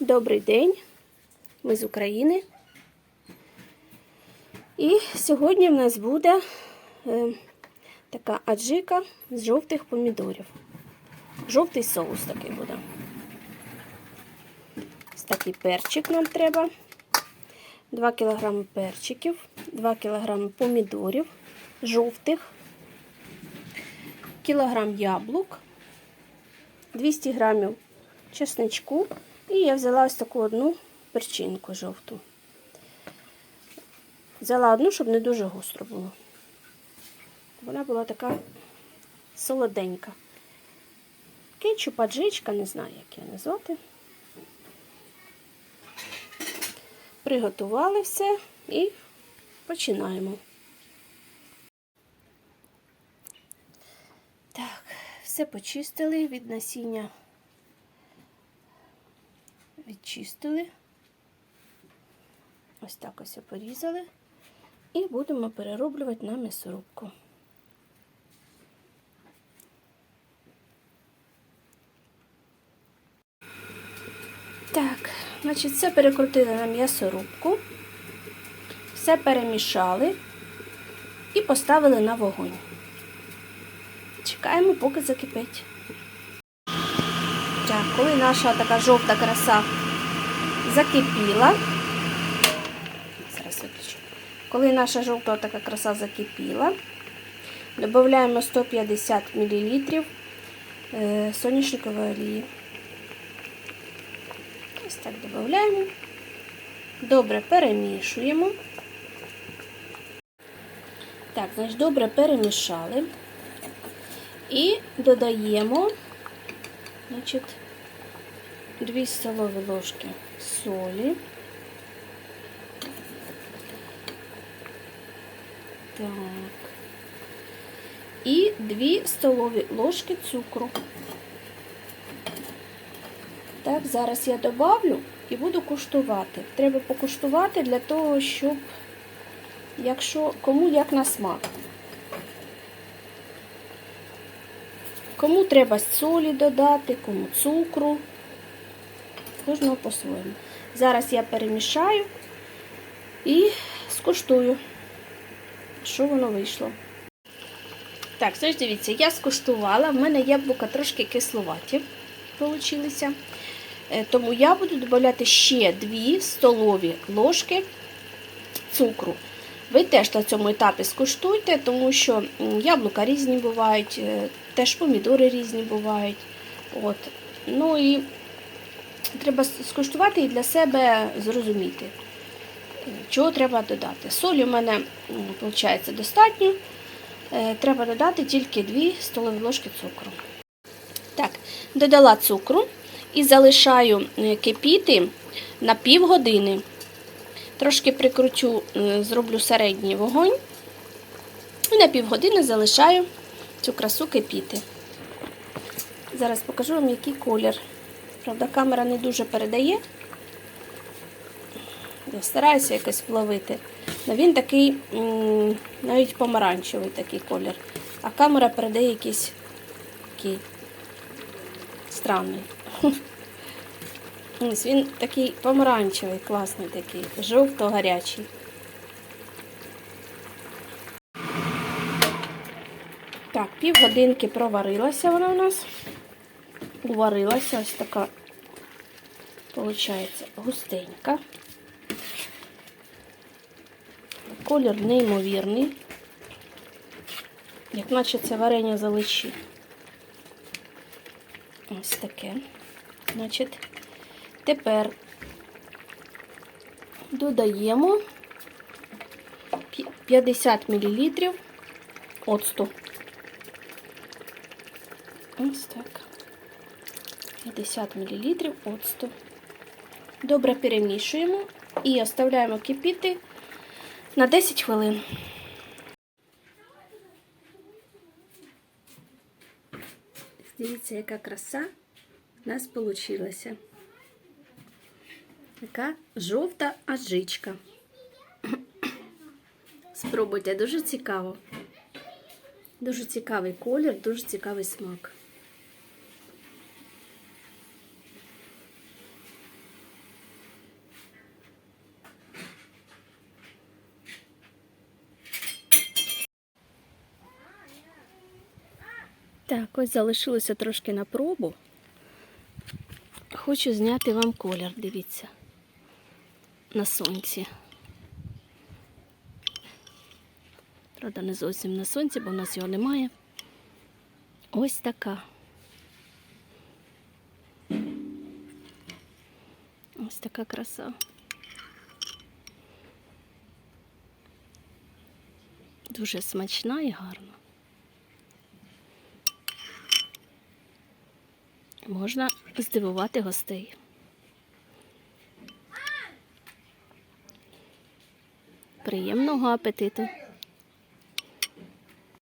Добрий день, ми з України. І сьогодні в нас буде е, така аджика з жовтих помідорів. Жовтий соус такий буде. Ось такий перчик нам треба. 2 кг перчиків, 2 кг помідорів жовтих, кілограм яблук, 200 грамів чесничку. І я взяла ось таку одну перчинку жовту. Взяла одну, щоб не дуже гостро було. Вона була така солоденька. Кетчуп, аджичка, не знаю, як її назвати. Приготували все і починаємо. Так, все почистили від насіння. Відчистили. Ось так ось порізали. І будемо перероблювати на м'ясорубку. Так, значить, все перекрутили на м'ясорубку, все перемішали і поставили на вогонь. Чекаємо, поки закипить. Так, коли наша така жовта краса закипіла, зараз виключу. Коли наша жовта така краса закипіла, додаємо 150 мл соняшникової олії. Ось так додаємо. Добре перемішуємо. Так, значить, добре перемішали. І додаємо, значить, 2 столові ложки солі. Так. І 2 столові ложки цукру. Так, зараз я добавлю і буду куштувати. Треба покуштувати для того, щоб, якщо кому як на смак. Кому треба солі додати, кому цукру. Кожного по-своєму. Зараз я перемішаю і скуштую, що воно вийшло. Так, ось дивіться, я скуштувала, в мене яблука трошки кисловаті получилися. Тому я буду додати ще 2 столові ложки цукру. Ви теж на цьому етапі скуштуйте, тому що яблука різні бувають, теж помідори різні бувають. От. Ну і треба скуштувати і для себе зрозуміти, чого треба додати. Солі у мене, виходить, достатньо. Треба додати тільки 2 столові ложки цукру. Так, додала цукру і залишаю кипіти на півгодини. Трошки прикручу, зроблю середній вогонь. І на півгодини залишаю цю красу кипіти. Зараз покажу вам, який колір. Правда, камера не дуже передає. Я стараюся якось вловити. Але він такий, навіть помаранчевий такий колір. А камера передає якийсь такий странний. Ось він такий помаранчевий, класний такий, жовто-гарячий. Так, півгодинки проварилася вона у нас. Уварилася ось така, виходить, густенька. Колір неймовірний. Як наче це варення заличі. Ось таке. Значить, тепер додаємо 50 мл оцту. Ось так. 50 мл оцту. Добре перемішуємо і оставляємо кипіти на 10 хвилин. Дивіться, яка краса у нас вийшла. Така жовта аджичка. Спробуйте, дуже цікаво. Дуже цікавий колір, дуже цікавий смак. Так, ось залишилося трошки на пробу. Хочу зняти вам колір, дивіться. На сонці. Правда, не зовсім на сонці, бо в нас його немає. Ось така. Ось така краса. Дуже смачна і гарна. Можна здивувати гостей. Приємного апетиту!